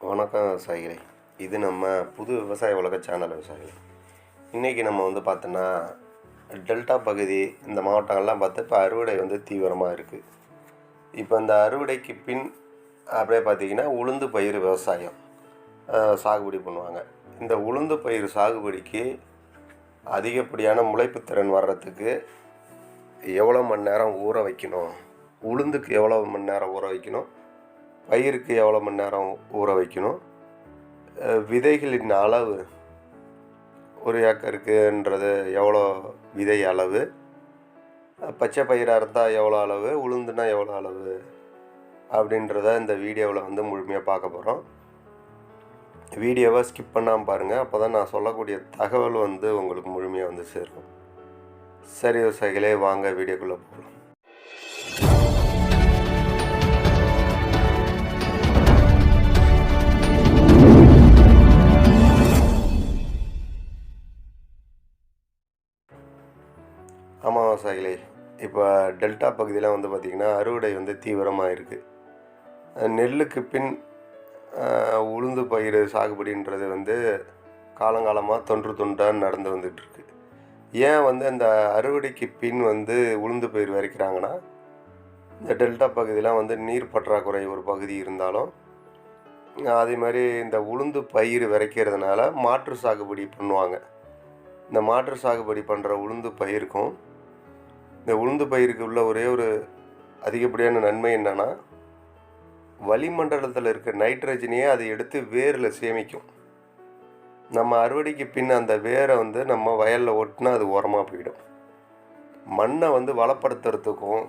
வணக்கம் விவசாயிகளே இது நம்ம புது விவசாய உலக சேனல் விவசாயிகளே இன்றைக்கி நம்ம வந்து பார்த்தோன்னா டெல்டா பகுதி இந்த மாவட்டங்கள்லாம் பார்த்து இப்போ அறுவடை வந்து தீவிரமாக இருக்குது இப்போ இந்த அறுவடைக்கு பின் அப்படியே பார்த்திங்கன்னா உளுந்து பயிர் விவசாயம் சாகுபடி பண்ணுவாங்க. இந்த உளுந்து பயிர் சாகுபடிக்கு அதிகப்படியான முளைப்பு திறன் வர்றதுக்கு எவ்வளோ மணி நேரம் ஊற வைக்கணும்? உளுந்துக்கு எவ்வளோ மணி நேரம் ஊற வைக்கணும்? பயிருக்கு எவ்வளோ மணி நேரம் ஊற வைக்கணும்? விதைகளின் அளவு ஒரு ஏக்கருக்குன்றது எவ்வளோ விதை அளவு? பச்சை பயிராக இருந்தால் எவ்வளோ அளவு? உளுந்துனா எவ்வளோ அளவு? அப்படின்றத இந்த வீடியோவில் வந்து முழுமையாக பார்க்க போகிறோம் வீடியோவை ஸ்கிப் பண்ணாமல் பாருங்கள் அப்போ தான் நான் சொல்லக்கூடிய தகவல் வந்து உங்களுக்கு முழுமையாக வந்து சேரும். சரி விவசாயிகளே வாங்க வீடியோக்குள்ளே போகலாம். ஆமாம் இப்போ டெல்டா பகுதியெலாம் வந்து பார்த்திங்கன்னா அறுவடை வந்து தீவிரமாக இருக்குது நெல்லுக்கு பின் உளுந்து பயிர் சாகுபடின்றது வந்து காலங்காலமாக தொன்று தொண்டாக நடந்து வந்துட்டுருக்கு. ஏன் வந்து அந்த அறுவடைக்கு பின் வந்து உளுந்து பயிர் விதைக்கிறாங்கன்னா இந்த டெல்டா பகுதியெலாம் வந்து நீர் பற்றாக்குறை ஒரு பகுதி இருந்தாலும் அதே மாதிரி இந்த உளுந்து பயிர் விதைக்கிறதுனால மாற்று சாகுபடி பண்ணுவாங்க. இந்த மாற்று சாகுபடி பண்ணுற உளுந்து பயிருக்கும். இந்த உளுந்து பயிருக்கு உள்ள ஒரே ஒரு அதிகப்படியான நன்மை என்னென்னா வளிமண்டலத்தில் இருக்க நைட்ரஜனையே அதை எடுத்து வேரில் சேமிக்கும். நம்ம அறுவடைக்கு பின் அந்த வேரை வந்து நம்ம வயலில் ஒட்டினா அது உரமாக போயிடும். மண்ணை வந்து வளப்படுத்துறதுக்கும்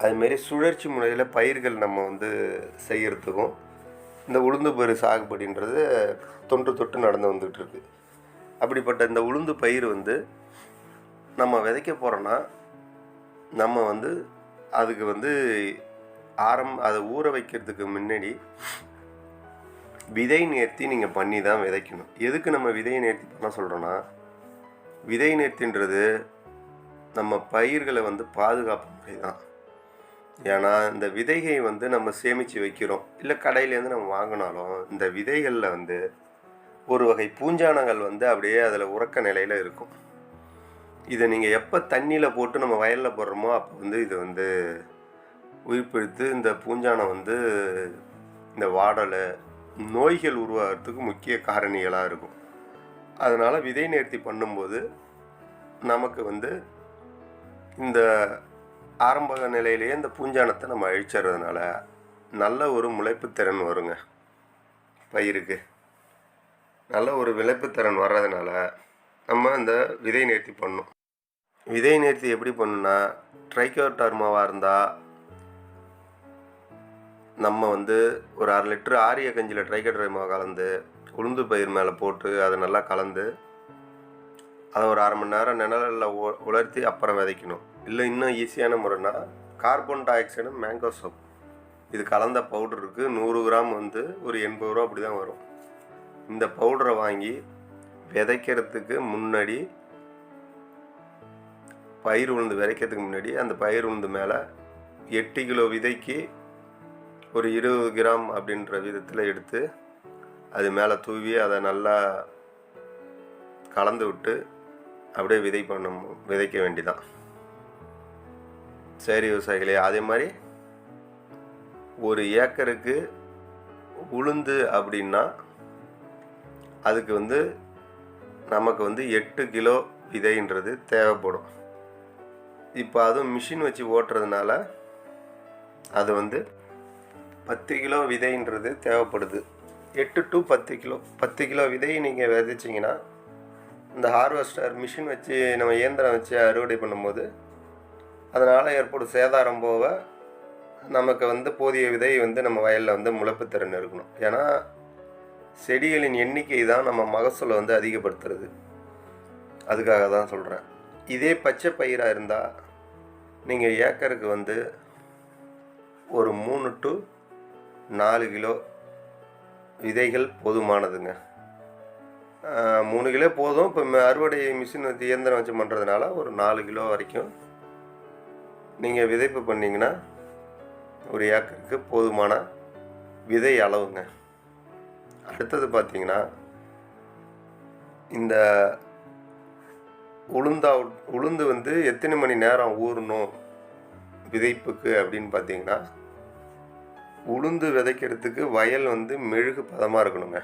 அதுமாரி சுழற்சி முறையில் பயிர்கள் நம்ம வந்து செய்கிறதுக்கும் இந்த உளுந்து பயிர் சாகுபடின்றது தொன்று தொட்டு நடந்து வந்துகிட்டு இருக்குது அப்படிப்பட்ட இந்த உளுந்து பயிர் வந்து நம்ம விதைக்க போகிறோன்னா நம்ம வந்து அதுக்கு வந்து ஆரம் அதை ஊற வைக்கிறதுக்கு முன்னாடி விதை நேர்த்தி நீங்கள் பண்ணி தான் விதைக்கணும். எதுக்கு நம்ம விதை நேர்த்தி பண்ண சொல்கிறோன்னா விதை நேர்த்தின்றது நம்ம பயிர்களை வந்து பாதுகாப்பு முறை தான். ஏன்னா இந்த விதைகை வந்து நம்ம சேமித்து வைக்கிறோம். இல்லை கடையிலேருந்து நம்ம வாங்கினாலும் இந்த விதைகளில் வந்து ஒரு வகை பூஞ்சானங்கள் வந்து அப்படியே அதில் உறக்க நிலையில் இருக்கும். இதை நீங்கள் எப்போ தண்ணியில் போட்டு நம்ம வயலில் போடுறோமோ அப்போ வந்து இது வந்து உயிர்ப்பிழுத்து இந்த பூஞ்சானம் வந்து இந்த வாடலை நோய்கள் உருவாகிறதுக்கு முக்கிய காரணிகளாக இருக்கும். அதனால் விதை நேர்த்தி பண்ணும்போது நமக்கு வந்து இந்த ஆரம்ப நிலையிலேயே இந்த பூஞ்சானத்தை நம்ம அழிச்சிடுறதுனால நல்ல ஒரு முளைப்பு திறன் வருங்க. பயிருக்கு. நல்ல ஒரு விளைப்புத்திறன் வர்றதுனால நம்ம இந்த விதை நேர்த்தி பண்ணணும். விதை நேர்த்தி எப்படி பண்ணுன்னா ட்ரைக்கோடர்மாவாக இருந்தால் நம்ம வந்து ஒரு அரை லிட்டர் ஆரிய கஞ்சியில் ட்ரைக்கோட்டர்மா கலந்து உளுந்து பயிர் மேலே போட்டு அதை நல்லா கலந்து அதை ஒரு அரை மணி நேரம் நிழலில் உ உலர்த்தி அப்புறம் விதைக்கணும். இல்லை இன்னும் ஈஸியான முறைனா carbon dioxide mango soap இது கலந்த பவுடருக்கு நூறு கிராம் வந்து ஒரு எண்பது ரூபா அப்படி தான் வரும். இந்த பவுடரை வாங்கி விதைக்கிறதுக்கு முன்னாடி பயிர் உளுந்து விதைக்கிறதுக்கு முன்னாடி அந்த பயிர் உளுந்து மேலே எட்டு கிலோ விதைக்கு ஒரு இருபது கிராம் அப்படின்ற விதத்தில் எடுத்து அது மேலே தூவி அதை நல்லா கலந்து விட்டு அப்படியே விதை பண்ண விதைக்க வேண்டிதான். சரி விவசாயிகளே அதே மாதிரி ஒரு ஏக்கருக்கு உளுந்து அப்படின்னா அதுக்கு வந்து நமக்கு வந்து எட்டு கிலோ விதைன்றது தேவைப்படும். இப்போ அதுவும் மிஷின் வச்சு ஓட்டுறதுனால அது வந்து பத்து கிலோ விதைன்றது தேவைப்படுது. எட்டு டு பத்து கிலோ பத்து கிலோ விதை நீங்கள் விதைச்சிங்கன்னா இந்த ஹார்வெஸ்டர் மிஷின் வச்சு நம்ம இயந்திரம் வச்சு அறுவடை பண்ணும்போது அதனால் ஏற்படும் சேதாரம் போக நமக்கு வந்து போதிய விதை வந்து நம்ம வயலில் வந்து முளைப்புத்திறன் இருக்கணும். ஏன்னா செடிகளின் எண்ணிக்கை தான் நம்ம மகசூலை வந்து அதிகப்படுத்துறது. அதுக்காக தான் சொல்கிறேன் இதே பச்சை பயிராக இருந்தால் நீங்கள் ஏக்கருக்கு வந்து ஒரு மூணு டு நாலு கிலோ விதைகள் போதுமானதுங்க. மூணு கிலோ போதும். இப்போ அறுவடை மிஷின் இயந்திரம் வச்சு பண்ணுறதுனால ஒரு நாலு கிலோ வரைக்கும் நீங்கள் விதைப்பு பண்ணிங்கன்னா ஒரு ஏக்கருக்கு போதுமான விதை அளவுங்க. அடுத்தது பார்த்தீங்கன்னா இந்த உளுந்தா உளுந்து வந்து எத்தனை மணி நேரம் ஊறணும் விதைப்புக்கு அப்படின்னு பார்த்தீங்கன்னா உளுந்து விதைக்கிறதுக்கு வயல் வந்து மெழுகு பதமாக இருக்கணுங்க.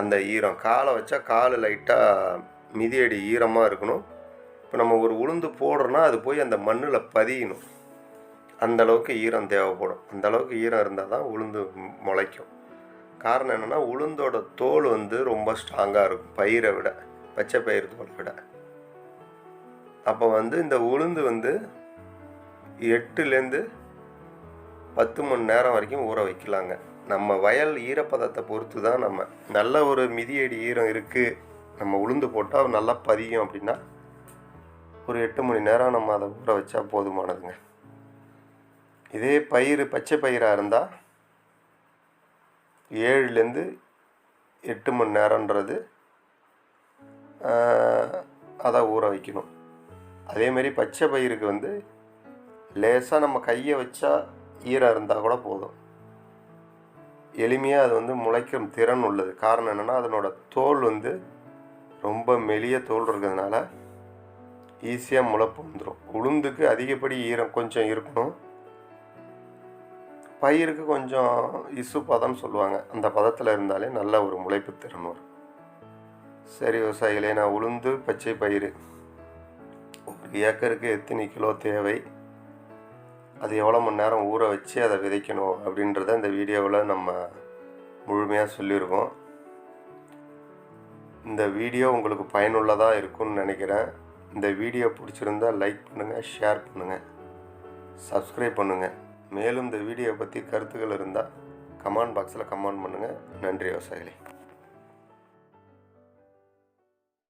அந்த ஈரம் காலை வச்சா கால் லைட்டாக மிதியடி ஈரமாக இருக்கணும். இப்போ நம்ம ஒரு உளுந்து போடுறோன்னா அது போய் அந்த மண்ணில் பதியணும். அந்தளவுக்கு ஈரம் தேவைப்படும். அந்த அளவுக்கு ஈரம் இருந்தால் தான் உளுந்து முளைக்கும். காரணம் என்னென்னா உளுந்தோட தோல் வந்து ரொம்ப ஸ்ட்ராங்காக இருக்கும் பயிரை விட பச்சை பயிர் தோலை விட. அப்போ வந்து இந்த உளுந்து வந்து எட்டுலேருந்து பத்து மணி நேரம் வரைக்கும் ஊற வைக்கலாங்க. நம்ம வயல் ஈரப்பதத்தை பொறுத்து தான் நம்ம நல்ல ஒரு மிதியடி ஈரம் இருக்குது நம்ம உளுந்து போட்டால் நல்லா பதியும் அப்படின்னா ஒரு எட்டு மணி நேரம் நம்ம அதை ஊற வச்சா போதுமானதுங்க. இதே பயிர் பச்சை பயிராக இருந்தால் ஏழுலேருந்து எட்டு மணி நேரன்றது அதை ஊற வைக்கணும். அதேமாரி பச்சை பயிருக்கு வந்து லேசாக நம்ம கையை வச்சா ஈரம் இருந்தால் கூட போதும். எளிமையாக அது வந்து முளைக்கும் திறன் உள்ளது. காரணம் என்னென்னா அதனோட தோல் வந்து ரொம்ப மெலிய தோல் இருக்கிறதுனால ஈஸியாக முளைப்பு வந்துடும் உளுந்துக்கு அதிகப்படி ஈரம் கொஞ்சம் இருக்கணும். பயிருக்கு கொஞ்சம் இசு பதம்னு சொல்லுவாங்க. அந்த பதத்தில் இருந்தாலே நல்ல ஒரு முளைப்பு திறன் வரும். சரி விவசாயிகளே நான் உளுந்து பச்சை பயிர் ஒரு ஏக்கருக்கு எத்தனை கிலோ தேவை? அது எவ்வளோ மணி நேரம் ஊற வச்சு அதை விதைக்கணும் அப்படின்றத இந்த வீடியோவில் நம்ம முழுமையாக சொல்லியிருக்கோம். இந்த வீடியோ உங்களுக்கு பயனுள்ளதாக இருக்கும்னு நினைக்கிறேன். இந்த வீடியோ பிடிச்சிருந்தா லைக் பண்ணுங்கள் ஷேர் பண்ணுங்கள் சப்ஸ்கிரைப் பண்ணுங்கள் மேலும் இந்த வீடியோ பற்றி கருத்துக்கள் இருந்தால் கமெண்ட் பாக்ஸில் கமெண்ட் பண்ணுங்கள் நன்றி விவசாயிகளே.